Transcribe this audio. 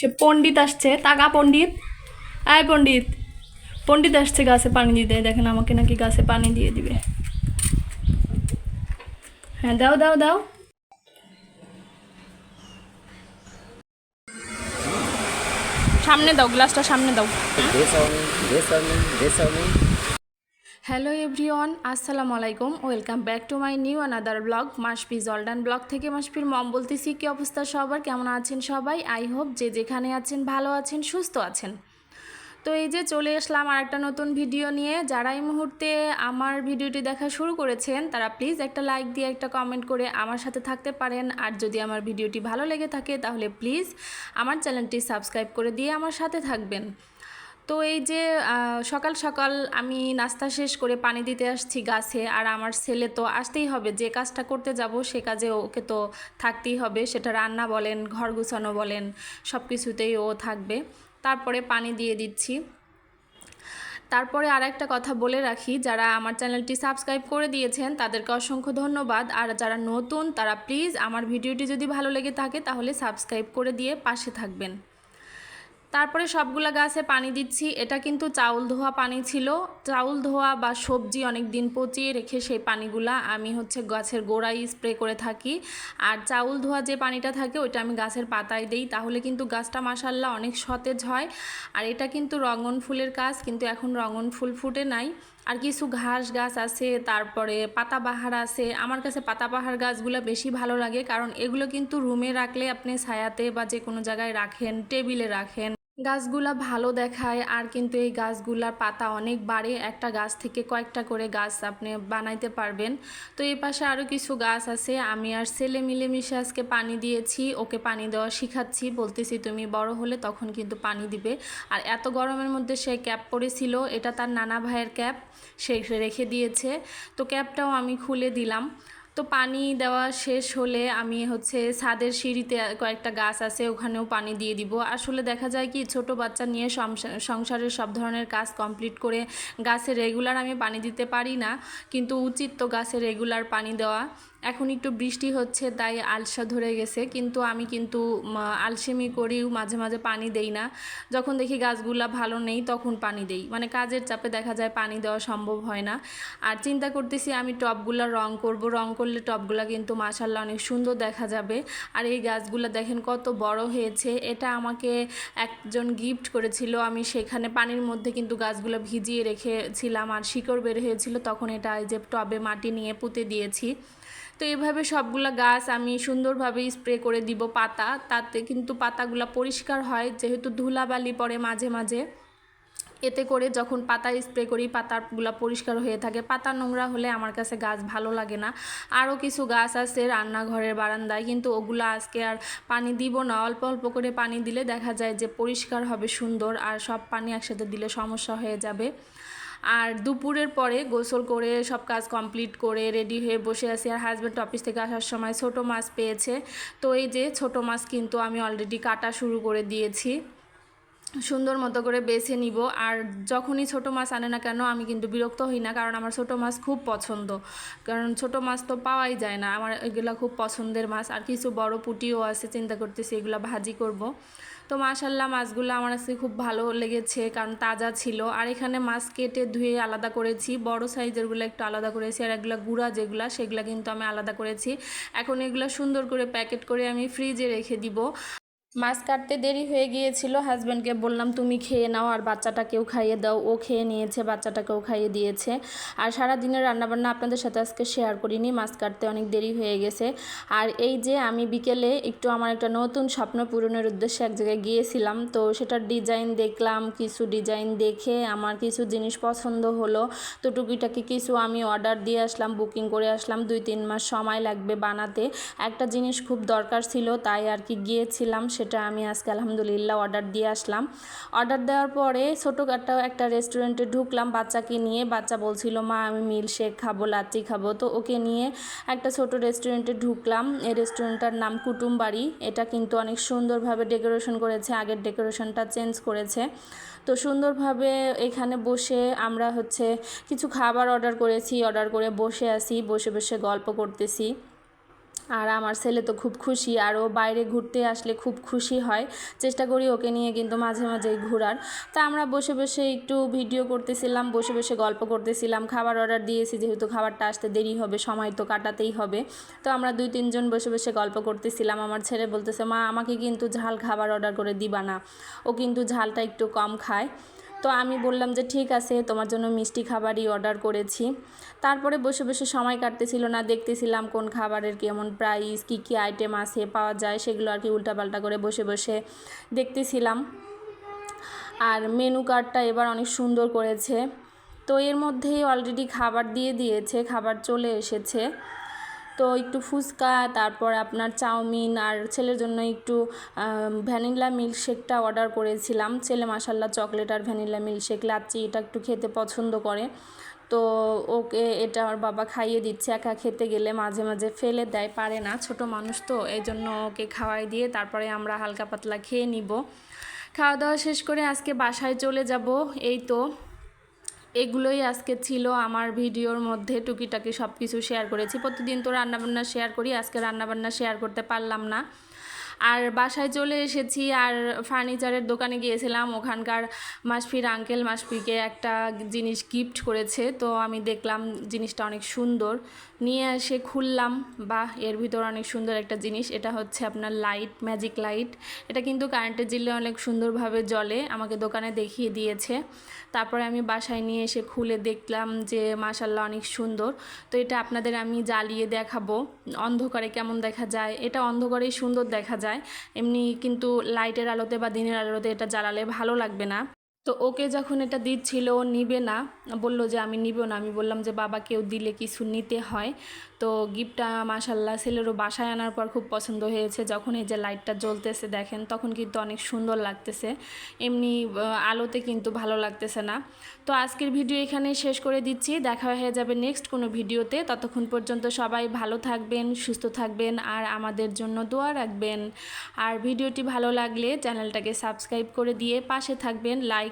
সে পণ্ডিত আসছে তাকা পণ্ডিত। আয় পণ্ডিত। পণ্ডিত আসছে, গাছে পানি দিতে দেখেন আমাকে নাকি গাছে পানি দিয়ে দিবে। হ্যাঁ দাও দাও দাও। সামনে দাও, গ্লাসটা সামনে দাও. হ্যালো এভরিওয়ান, আসসালামু আলাইকুম। Welcome back to my new another blog মাসপি জলডান ব্লগ থেকে মাসপির মম বলতেছি, কি অবস্থা সবার? কেমন আছেন সবাই? আই হোপ যে যেখানে আছেন, ভালো আছেন, সুস্থ আছেন। তো এই যে চলে আসলাম আর একটা নতুন ভিডিও নিয়ে। যারা এই মুহূর্তে আমার ভিডিওটি দেখা শুরু করেছেন, তারা প্লিজ একটা লাইক দিয়ে, একটা কমেন্ট করে আমার সাথে থাকতে পারেন। আর যদি আমার ভিডিওটি ভালো লেগে থাকে, তাহলে প্লিজ আমার চ্যানেলটি সাবস্ক্রাইব করে দিয়ে আমার সাথে থাকবেন। তো এই যে সকাল সকাল আমি নাস্তা শেষ করে পানি দিতে আসছি গাছে, আর আমার ছেলে তো আসতেই হবে, যে কাজটা করতে যাব সে কাজে ওকে তো থাকতেই হবে, সেটা রান্না বলেন, ঘর গুছানো বলেন সব কিছুতেই ও থাকবে। তারপরে পানি দিয়ে দিচ্ছি। তারপরে আর একটা কথা বলে রাখি, যারা আমার চ্যানেলটি সাবস্ক্রাইব করে দিয়েছেন, তাদেরকে অসংখ্য ধন্যবাদ, আর যারা নতুন, তারা প্লিজ আমার ভিডিওটি যদি ভালো লেগে থাকে, তাহলে সাবস্ক্রাইব করে দিয়ে পাশে থাকবেন। তারপরে সবগুলা গাছে পানি দিচ্ছি। এটা কিন্তু চাউল ধোয়া পানি ছিল। চাউল ধোয়া বা সবজি অনেক দিন পচিয়ে রেখে সেই পানিগুলা আমি হচ্ছে গাছের গোড়ায় স্প্রে করে থাকি। আর চাউল ধোয়া যে পানিটা থাকে, ওইটা আমি গাছের পাতায় দেই। তাহলে কিন্তু গাছটা মাসাল্লাহ অনেক সতেজ হয়। আর এটা কিন্তু রঙন ফুলের কাজ, কিন্তু এখন রঙন ফুল ফুটে নাই। আর কিছু ঘাস গাছ আছে, তারপরে পাতাবাহার আছে। আমার কাছে পাতাবাহার গাছগুলো বেশি ভালো লাগে, কারণ এগুলো কিন্তু রুমে রাখলে আপনি ছায়াতে বা যে কোনো জায়গায় রাখেন, টেবিলে রাখেন। গাছগুলা ভালো দেখায়, আর কিন্তু এই গাছগুলার পাতা অনেক বাড়ে। একটা গাছ থেকে কয়েকটা করে গাছ আপনি বানাইতে পারবেন। তো এই পাশে আরও কিছু গাছ আছে। আমি আর ছেলে মিলেমিশে আজকে পানি দিয়েছি, ওকে পানি দেওয়া শিখাচ্ছি। বলতেছি, তুমি বড় হলে তখন কিন্তু পানি দিবে। আর এত গরমের মধ্যে সে ক্যাপ পরেছিল, এটা তার নানা ভাইয়ের ক্যাপ সে রেখে দিয়েছে। তো ক্যাপটাও আমি খুলে দিলাম। তো পানি দেওয়া শেষ হলে আমি হচ্ছে ছাদের সিঁড়িতে কয়েকটা গাছ আছে, ওখানেও পানি দিয়ে দিব। আসলে দেখা যায় কি, ছোট বাচ্চা নিয়ে সংসারের সব ধরনের কাজ কমপ্লিট করে গাছে রেগুলার আমি পানি দিতে পারি না, কিন্তু উচিত তো গাছে রেগুলার পানি দেওয়া। এখন একটু বৃষ্টি হচ্ছে, তাই আলসা ধরে গেছে। কিন্তু আমি কিন্তু আলসেমি করিও মাঝে মাঝে পানি দেই না। যখন দেখি গাছগুলা ভালো নেই, তখন পানি দেই। মানে কাজের চাপে দেখা যায় পানি দেওয়া সম্ভব হয় না। আর চিন্তা করতেছি আমি টবগুলা রং করব। রং করলে টবগুলা কিন্তু মাসাল্লাহ অনেক সুন্দর দেখা যাবে। আর এই গাছগুলো দেখেন কত বড় হয়েছে। এটা আমাকে একজন গিফট করেছিল। আমি সেখানে পানির মধ্যে কিন্তু গাছগুলো ভিজিয়ে রেখেছিলাম। আর শিকড় বের হয়েছিল, তখন এটা এই যে টবে মাটি নিয়ে পুঁতে দিয়েছি। তো এইভাবে সবগুলা গাছ আমি সুন্দরভাবে স্প্রে করে দিব পাতা। তাতে কিন্তু পাতাগুলো পরিষ্কার হয়, যেহেতু ধুলাবালি পড়ে মাঝে মাঝে। এতে করে যখন পাতা স্প্রে করি, পাতাগুলো পরিষ্কার হয়ে থাকে। পাতা নোংরা হলে আমার কাছে গাছ ভালো লাগে না। আরও কিছু গাছ আছে রান্নাঘরের বারান্দায়, কিন্তু ওগুলো আজকে আর পানি দিব না। অল্প অল্প করে পানি দিলে দেখা যায় যে পরিষ্কার হবে, সুন্দর। আর সব পানি একসাথে দিলে সমস্যা হয়ে যাবে। আর দুপুরের পরে গোসল করে সব কাজ কমপ্লিট করে রেডি হয়ে বসে আছি। আর হাজব্যান্ড অফিস থেকে আসার সময় ছোট মাছ পেয়েছে। তো এই যে ছোট মাছ কিন্তু আমি অলরেডি কাটা শুরু করে দিয়েছি। সুন্দর মতো করে বেছে নিব। আর যখনই ছোট মাছ আনে না কেন, আমি কিন্তু বিরক্ত হই না, কারণ আমার ছোট মাছ খুব পছন্দ। কারণ ছোট মাছ তো পাওয়াই যায় না। আমার এগুলো খুব পছন্দের মাছ। আর কিছু বড় পুটিও আছে, চিন্তা করতেছি এগুলো ভাজি করব। তো মাশাল্লাহ মাছগুলো আমার কাছে খুব ভালো লেগেছে, কারণ তাজা ছিল। আর এখানে মাছ কেটে ধুয়ে আলাদা করেছি। বড় সাইজেরগুলো একটু আলাদা করেছি। আর এগুলো গুঁড়া যেগুলো, সেগুলো কিন্তু আমি আলাদা করেছি। এখন এগুলো সুন্দর করে প্যাকেট করে আমি ফ্রিজে রেখে দিব। মাছ কাটতে দেরি হয়ে গিয়েছিল হাজব্যান্ডকে বললাম, তুমি খেয়ে নাও, আর বাচ্চাটাকেও খাইয়ে দাও। ও খেয়ে নিয়েছে, বাচ্চাটাকেও খাইয়ে দিয়েছে। আর সারা দিনের রান্নাবান্না আপনাদের সাথে আজকে শেয়ার করিনি, মাছ কাটতে অনেক দেরি হয়ে গেছে। আর এই যে আমি বিকেলে একটু আমার একটা নতুন স্বপ্ন পূরণের উদ্দেশ্যে এক জায়গায় গিয়েছিলাম, তো সেটার ডিজাইন দেখলাম, কিছু ডিজাইন দেখে আমার কিছু জিনিস পছন্দ হলো। তো টুকিটাকি কিছু আমি অর্ডার দিয়ে আসলাম বুকিং করে আসলাম, দুই তিন মাস সময় লাগবে বানাতে। একটা জিনিস খুব দরকার ছিল, তাই আর কি গিয়েছিলাম সেটা আমি আজকে আলহামদুলিল্লাহ অর্ডার দিয়ে আসলাম। অর্ডার দেওয়ার পরে ছোটোখাটো একটা রেস্টুরেন্টে ঢুকলাম বাচ্চাকে নিয়ে। বাচ্চা বলছিল, মা, আমি মিল শেক খাব, লাচ্ছি খাব। তো ওকে নিয়ে একটা ছোট রেস্টুরেন্টে ঢুকলাম। এই রেস্টুরেন্টটার নাম কুটুম বাড়ি এটা কিন্তু অনেক সুন্দরভাবে ডেকোরেশন করেছে, আগের ডেকোরেশনটা চেঞ্জ করেছে। তো সুন্দরভাবে এখানে বসে আমরা হচ্ছে কিছু খাবার অর্ডার করেছি অর্ডার করে বসে আছি, বসে বসে গল্প করতেছি। আর আমার ছেলে তো খুব খুশি আর ও বাইরে ঘুরতে আসলে খুব খুশি হয়। চেষ্টা করি ওকে নিয়ে কিন্তু মাঝে মাঝেই ঘোরার। তা আমরা বসে বসে একটু ভিডিও করতেছিলাম, বসে বসে গল্প করতেছিলাম, খাবার অর্ডার দিয়েছি যেহেতু খাবারটা আসতে দেরি হবে, সময় তো কাটাতেই হবে। তো আমরা দুই, তিনজন বসে বসে গল্প করতেছিলাম। আমার ছেলে বলতেছে, মা, আমাকে কিন্তু ঝাল খাবার অর্ডার করে দিবা না। ও কিন্তু ঝালটা একটু কম খায়। তো আমি বললাম যে, ঠিক আছে, তোমার জন্য মিষ্টি খাবারই অর্ডার করেছি। তারপরে বসে বসে সময় কাটতেছিল না, দেখতেছিলাম কোন খাবারের কেমন প্রাইস কী কী আইটেম আছে, পাওয়া যায়, সেগুলো আর কি উল্টাপাল্টা করে বসে বসে দেখতেছিলাম। আর মেনু কার্ডটা এবার অনেক সুন্দর করেছে। তো এর মধ্যেই অলরেডি খাবার দিয়ে দিয়েছে, খাবার চলে এসেছে। তো একটু ফুচকা, তারপর আপনার চাউমিন আর ছেলের জন্য একটু ভ্যানিলা মিল্কশেকটা অর্ডার করেছিলাম। ছেলে মাসাল্লাহ চকলেট আর ভ্যানিলা মিল্কশেক লাচ্ছি এটা একটু খেতে পছন্দ করে। তো ওকে এটা ওর বাবা খাইয়ে দিচ্ছে, একা খেতে গেলে মাঝে মাঝে ফেলে দেয়, পারে না। ছোট মানুষ তো এই জন্য ওকে খাওয়াই দিয়ে তারপরে আমরা হালকা পাতলা খেয়ে নিব। খাওয়া দাওয়া শেষ করে আজকে বাসায় চলে যাব, এই তো। এগুলোই আজকে ছিল আমার ভিডিওর মধ্যে টুকিটাকি সব কিছু শেয়ার করেছি। প্রতিদিন তো রান্নাবান্না শেয়ার করি, আজকে রান্নাবান্না শেয়ার করতে পারলাম না। আর বাসায় চলে এসেছি আর ফার্নিচারের দোকানে গিয়েছিলাম। ওখানকার মাসফির আঙ্কেল মাসফিকে একটা জিনিস গিফট করেছে। তো আমি দেখলাম জিনিসটা অনেক সুন্দর। নিয়ে এসে খুললাম। বাহ, এর ভিতর অনেক সুন্দর একটা জিনিস। এটা হচ্ছে আপনার লাইট ম্যাজিক লাইট এটা কিন্তু কারেন্টের জিলে অনেক সুন্দরভাবে জলে আমাকে দোকানে দেখিয়ে দিয়েছে। তারপরে আমি বাসায় নিয়ে এসে খুলে দেখলাম যে মাসাল্লাহ অনেক সুন্দর। তো এটা আপনাদের আমি জ্বালিয়ে দেখাবো। অন্ধকারে কেমন দেখা যায়? এটা অন্ধকারেই সুন্দর দেখা যায়। এমনি কিন্তু লাইটের আলোতে বা দিনের আলোতে এটা জ্বালালে ভালো লাগবে না। তো ওকে যখন এটা দিচ্ছিল, ও নিবে না, বলল যে আমি নিব না। আমি বললাম যে, বাবা, কেউ দিলে কিছু নিতে হয়। তো গিফটটা মাসাল্লাহ ছেলেরও বাসায় আনার পর খুব পছন্দ হয়েছে। যখন এই যে লাইটটা জ্বলতেছে দেখেন, তখন কিন্তু অনেক সুন্দর লাগতেছে। এমনি আলোতে কিন্তু ভালো লাগতেছে না। তো আজকের ভিডিও এখানে শেষ করে দিচ্ছি। দেখা হয়ে যাবে নেক্সট কোনো ভিডিওতে। ততক্ষণ পর্যন্ত সবাই ভালো থাকবেন, সুস্থ থাকবেন আর আমাদের জন্য দোয়া রাখবেন। আর ভিডিওটি ভালো লাগলে চ্যানেলটাকে সাবস্ক্রাইব করে দিয়ে পাশে থাকবেন লাইক